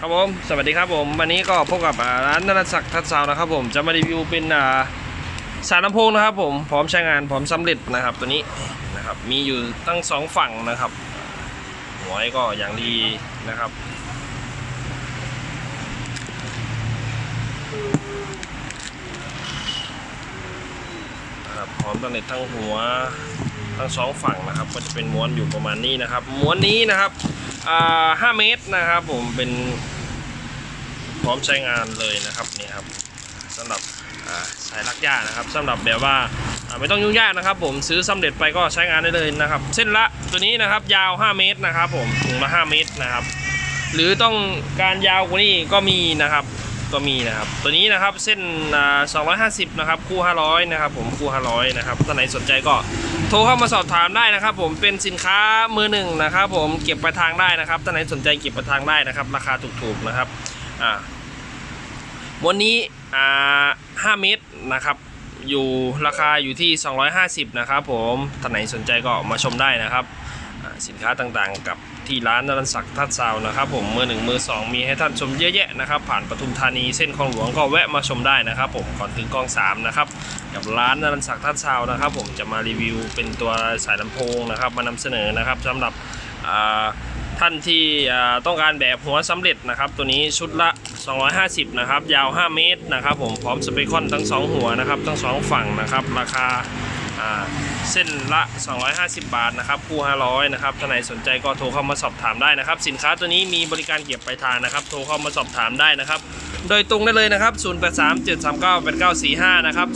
ครับผม สวัสดีครับผม วันนี้ก็พบกับร้านนรศักดิ์ทัศน์ซาวนะครับผม จะมารีวิวเป็นสารลำโพงนะครับผม พร้อมใช้งาน พร้อมสำเร็จนะครับ ตัวนี้นะครับ มีอยู่ทั้งสองฝั่งนะครับ หัวก็อย่างดีนะครับนะครับพร้อมสำเร็จทั้งหัว ทั้งสองฝั่งนะครับ ก็จะเป็นม้วนอยู่ประมาณนี้นะครับ ม้วนนี้นะครับห้าเมตรนะครับ ผมเป็นพร้อมใช้งานเลยนะครับนี่ครับสำหรับสายลักหญ้านะครับสำหรับแบบว่าไม่ต้องยุ่งยากนะครับ ผมซื้อสำเร็จไปก็ใช้งานได้เลยนะครับ เส้นละตัวนี้นะครับยาว 5 เมตรนะครับ ผมถุงละ5เมตรนะครับ หรือต้องการยาวกว่านี้ก็มีนะครับ ก็มีนะครับ ตัวนี้นะครับเส้นอ่า250 นะครับ คู่ 500 นะครับ ผมคู่ 500 นะครับท่านไหนสนใจก็โทรเข้ามาสอบถามได้นะครับ ผมเป็นสินค้ามือหนึ่งนะครับ ผมเก็บไปทางได้นะครับท่านไหนสนใจเก็บไปทางได้นะครับ ราคาถูกๆนะครับอ่าวันนี้อ่า5เมตรนะครับอยู่ราคาอยู่ที่ 250 นะครับผมท่านไหนสนใจก็มาชมได้นะครับ สินค้าต่างๆกับ ที่ร้านนรันศักดิ์ทัดซาวนะครับผมมือหนึ่งมือสองมีให้ท่านชมเยอะแยะนะครับผ่านปทุมธานีเส้นคลองหลวงก็แวะมาชมได้นะครับ ผมก่อนถึงกองสามนะครับกับร้านนรันศักดิ์ทัดซาวนะครับ ผมจะมารีวิวเป็นตัวสายลำโพงนะครับ มานำเสนอนะครับสำหรับท่านที่ต้องการแบบหัวสำเร็จนะครับ ตัวนี้ชุดละ 250 นะครับ ยาว 5 เมตรนะครับ ผมพร้อมสเปคอนทั้ง 2 หัวนะครับ ทั้ง 2 ฝั่งนะครับ ราคา เส้นละ 250 บาทนะครับคู่ 500 นะครับท่านไหนสนใจก็โทรเข้ามาสอบถามได้นะครับ สินค้าตัวนี้มีบริการเก็บปลายทางนะครับ โทรเข้ามาสอบถามได้นะครับ โดยตรงได้เลยนะครับ 0837398945 นะครับ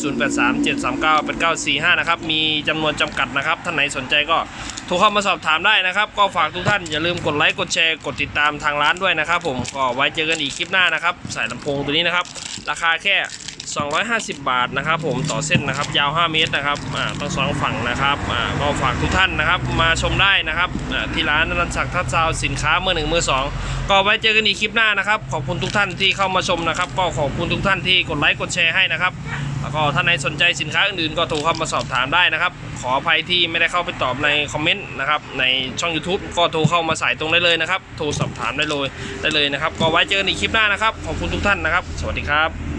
0837398945 นะครับ มีจำนวนจำกัดนะครับ ท่านไหนสนใจก็โทรเข้ามาสอบถามได้นะครับ ก็ฝากทุกท่านอย่าลืมกดไลค์ กดแชร์ กดติดตามทางร้านด้วยนะครับ ผม ก็ไว้เจอกันอีกคลิปหน้านะครับ สายลำโพงตัวนี้นะครับ ราคาแค่ 250 บาทนะครับ ผมต่อเส้นนะครับ ยาว 5 เมตรนะครับอ่าทั้งสองฝั่งนะครับอ่าก็ฝากทุกท่านนะครับมาชมได้นะครับอ่าที่ร้านรันศักดิ์ทัศน์ซาวสินค้ามือหนึ่งมือสองก็ไว้เจอกันอีกคลิปหน้านะครับ ขอบคุณทุกท่านที่เข้ามาชมนะครับ ก็ขอบคุณทุกท่านที่กดไลค์กดแชร์ให้นะครับแล้วก็ท่านไหนสนใจสินค้าอื่นๆ ก็โทรเข้ามาสอบถามได้นะครับ ขออภัยที่ไม่ได้เข้าไปตอบในคอมเมนต์นะครับในช่อง YouTube ก็โทรเข้ามาสายตรงได้เลยนะครับ โทรสอบถามได้เลยได้เลยนะครับ ก็ไว้เจอกันอีกคลิปหน้านะครับ ขอบคุณทุกท่านนะครับ สวัสดีครับ